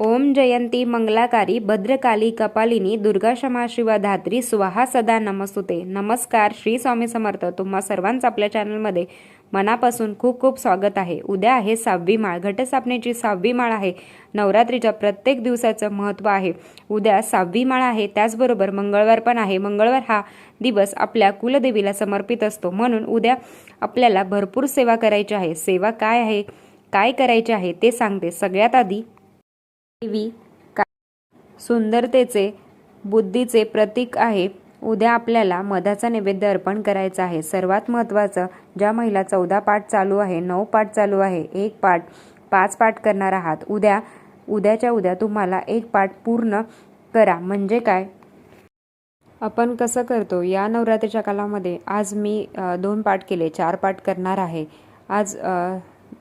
ओम जयंती मंगलाकारी भद्रकाली कपालिनी दुर्गा क्षमा शिवा धात्री स्वाहा सदा नमस्तुते. नमस्कार श्री स्वामी समर्थ. तुम्हा सर्वांचं आपल्या चॅनलमध्ये मनापासून खूप खूप स्वागत आहे. उद्या आहे सहावी माळ. घटस्थापनेची सहावी माळ आहे. नवरात्रीच्या प्रत्येक दिवसाचं महत्त्व आहे. उद्या सहावी माळ आहे. त्याचबरोबर मंगळवार पण आहे. मंगळवार हा दिवस आपल्या कुलदेवीला समर्पित असतो. म्हणून उद्या आपल्याला भरपूर सेवा करायची आहे. सेवा काय आहे? काय करायचे आहे? ते सांगते. सगळ्यात आधी देवी का सुंदरतेचे बुद्धीचे प्रतीक आहे. उद्या आपल्याला मधाचा नैवेद्य अर्पण करायचा आहे. सर्वात महत्त्वाचं ज्या महिला चौदा पाठ चालू आहे नऊ पाठ चालू आहे एक पाठ पाच पाठ करणार आहात. उद्या उद्याच्या उद्या तुम्हाला एक पाठ पूर्ण करा. म्हणजे काय? आपण कसं करतो? या नवरात्रीच्या कालामध्ये आज मी दोन पाठ केले. चार पाठ करणार आहे. आज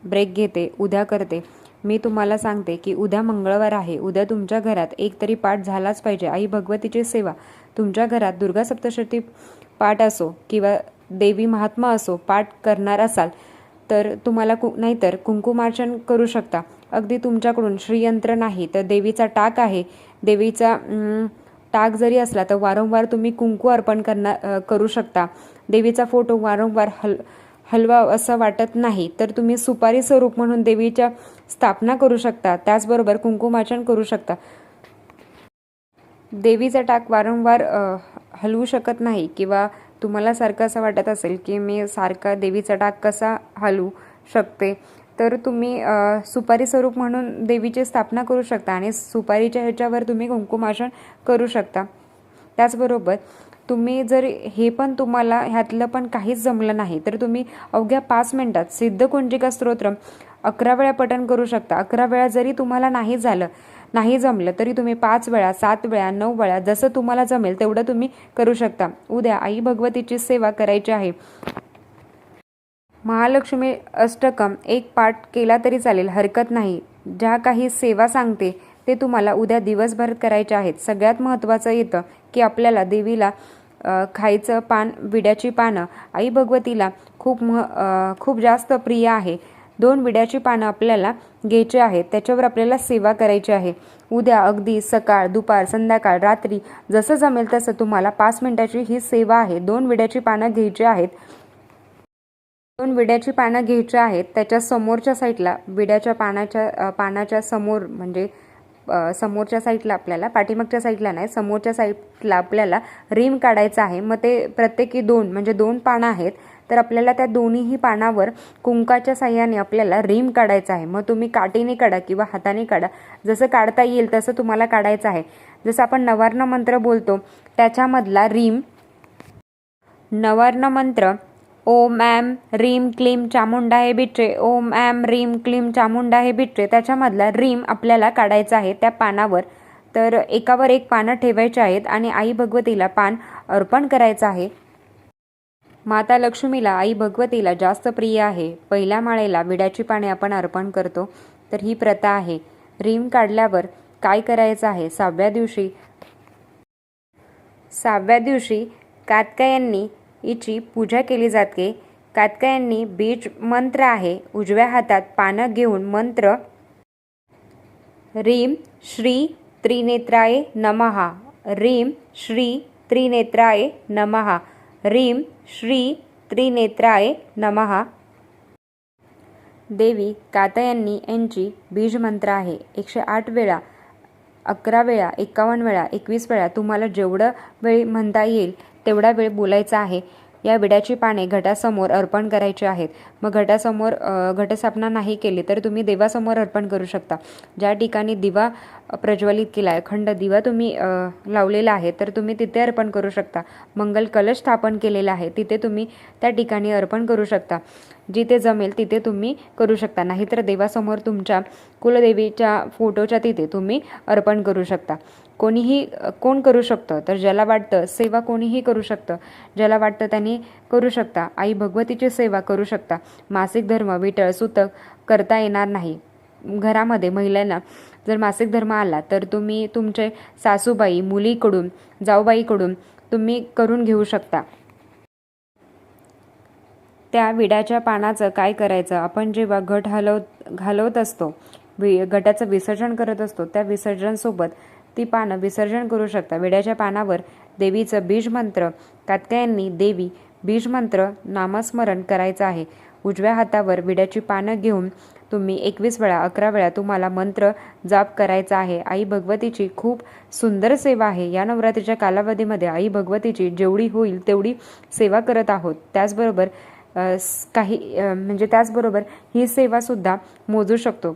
ब्रेक घेते उद्या करते. मी तुम्हाला सांगते की उद्या मंगळवार आहे. उद्या तुमच्या घरात एक तरी पाठ झालाच पाहिजे. आई भगवतीची सेवा. तुमच्या घरात दुर्गा सप्तशती पाठ असो किंवा देवी महात्मा असो पाठ करणार असाल तर तुम्हाला कु नाहीतर कुंकुमार्चन करू शकता. अगदी तुमच्याकडून श्रीयंत्र नाही तर देवीचा टाक आहे. देवीचा टाक जरी असला तर वारंवार तुम्ही कुंकू अर्पण करणार करू शकता. देवीचा फोटो वारंवार हल हलवा असं वाटत नाही तर तुम्ही सुपारी स्वरूप म्हणून देवीच्या स्थापना करू शकता. त्याचबरोबर कुंकुमाचन करू शकता. देवीचा टाक वारंवार हलवू शकत नाही किंवा तुम्हाला सारखं असं वाटत असेल की मी सारखा देवीचा टाक कसा हलवू शकते तर तुम्ही सुपारी स्वरूप म्हणून देवीची स्थापना करू शकता आणि सुपारीच्या ह्याच्यावर तुम्ही कुंकुमाचन करू शकता. त्याचबरोबर तुम्ही जर हे पण तुम्हाला ह्यातलं पण काहीच जमलं नाही तर तुम्ही अवघ्या पाच मिनटात सिद्ध कुंजिका स्तोत्र अकरा वेळा पठण करू शकता. अकरा वेळा जरी तुम्हाला नाही झालं नाही जमलं तरी तुम्ही पाच वेळा सात वेळा नऊ वेळा जसं तुम्हाला जमेल तेवढं तुम्ही करू शकता. उद्या आई भगवतीची सेवा करायची आहे. महालक्ष्मी अष्टकम एक पाठ केला तरी चालेल हरकत नाही. ज्या काही सेवा सांगते ते तुम्हाला उद्या दिवसभर करायचे आहेत. सगळ्यात महत्त्वाचं येतं की आपल्याला देवीला खायचं पान विड्याची पानं. आई भगवतीला खूप मह खूप जास्त प्रिय आहे. दोन विड्याची पानं आपल्याला घ्यायची आहेत. त्याच्यावर आपल्याला सेवा करायची आहे. उद्या अगदी सकाळ दुपार संध्याकाळ रात्री जसं जमेल तसं तुम्हाला पाच मिनिटाची ही सेवा आहे. दोन विड्याची पानं घ्यायची आहेत. दोन विड्याची पानं घ्यायची आहेत. त्याच्या समोरच्या साईडला विड्याच्या पानाच्या पानाच्या समोर म्हणजे समोरच्या साईडला आपल्याला पाठीमागच्या साईडला नाही समोरच्या साईडला आपल्याला रिम काढायचं आहे. मग ते प्रत्येकी दोन म्हणजे दोन पानं आहेत तर आपल्याला त्या दोन्हीही पानावर कुंकाच्या साह्याने आपल्याला रिम काढायचं आहे. मग तुम्ही काठीने काढा किंवा हाताने काढा. जसं काढता येईल तसं तुम्हाला काढायचं आहे. जसं आपण नवार्ण मंत्र बोलतो त्याच्यामधला रिम नवारण मंत्र ओम ॲम रीम क्लीम चामुंडा हे बिट्रे ओम ॲम रीम क्लीम चामुंडा हे बिट्रे त्याच्यामधला रीम आपल्याला काढायचा आहे त्या पानावर. तर एकावर एक पानं ठेवायची आहेत आणि आई भगवतीला पान अर्पण करायचं आहे. माता लक्ष्मीला आई भगवतीला जास्त प्रिय आहे. पहिल्या माळेला विड्याची पाने आपण अर्पण करतो. तर ही प्रथा आहे. रीम काढल्यावर काय करायचं आहे? सहाव्या दिवशी सहाव्या दिवशी कातका यांनी हिची पूजा केली जाते. कातकायांनी बीज मंत्र आहे. उजव्या हातात पानं घेऊन मंत्र रीम श्री त्रिनेत्राय नमहा. रीम श्री त्रिनेत्राय नमहा. रीम श्री त्रिनेत्राय नमहा. देवी कातयांनी यांची बीज मंत्र आहे. एकशे आठ वेळा अकरा वेळा एकावन्न वेळा एकवीस वेळा तुम्हाला जेवढं वेळ म्हणता येईल तेवढा वेळ बोलायचा आहे. या विड्याची पाने घटासमोर अर्पण करायची आहेत. मग घटासमोर घटस्थापना नाही केली तर तुम्ही देवासमोर अर्पण करू शकता. ज्या ठिकाणी दिवा प्रज्वलित केला आहे खंड दिवा तुम्ही लावलेला आहे तर तुम्ही तिथे अर्पण करू शकता. मंगल कलश स्थापन केलेला आहे तिथे तुम्ही त्या ठिकाणी अर्पण करू शकता. जिथे जमेल तिथे तुम्ही करू शकता. नाहीतर देवासमोर तुमच्या कुलदेवीच्या फोटोच्या तिथे तुम्ही अर्पण करू शकता. कोणीही कोण करू शकतं? तर ज्याला वाटतं सेवा कोणीही करू शकतं. ज्याला वाटतं त्यांनी करू शकता. आई भगवतीची सेवा करू शकता. मासिक धर्म विटळ सुतक करता येणार नाही. घरामध्ये महिलांना जर मासिक धर्म आला तर तुम्ही तुमचे सासूबाई मुलीकडून जाऊबाईकडून तुम्ही करून घेऊ शकता. त्या विड्याच्या पानाचं काय करायचं? आपण जेव्हा घट हलव घालवत असतो वि घटाचं विसर्जन करत असतो त्या विसर्जनसोबत ती पानं विसर्जन करू शकता. विड्याच्या पानावर देवीचं बीजमंत्र कात्यायांनी देवी बीजमंत्र नामस्मरण करायचं आहे. उजव्या हातावर विड्याची पानं घेऊन तुम्ही एकवीस वेळा अकरा वेळा तुम्हाला मंत्र जाप करायचा आहे. आई भगवतीची खूप सुंदर सेवा आहे. या नवरात्रीच्या कालावधीमध्ये आई भगवतीची जेवढी होईल तेवढी सेवा करत आहोत. त्याचबरोबर काही म्हणजे त्याचबरोबर ही सेवासुद्धा मोजू शकतो.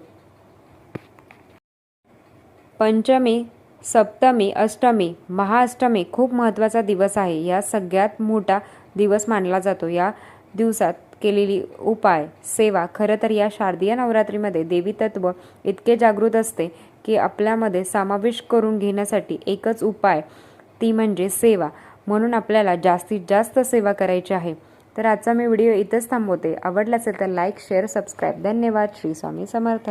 पंचमी सप्तमी अष्टमी महाअष्टमी खूप महत्त्वाचा दिवस आहे. या सगळ्यात मोठा दिवस मानला जातो. या दिवसात केलेली उपाय सेवा खरं तर या शारदीय नवरात्रीमध्ये देवी तत्व इतके जागृत असते की आपल्यामध्ये समावेश करून घेण्यासाठी एकच उपाय ती म्हणजे सेवा. म्हणून आपल्याला जास्तीत जास्त सेवा करायची आहे. तर आजचा मी व्हिडिओ इथंच थांबवते. आवडला असेल तर लाईक शेअर सबस्क्राईब. धन्यवाद. श्री स्वामी समर्थ.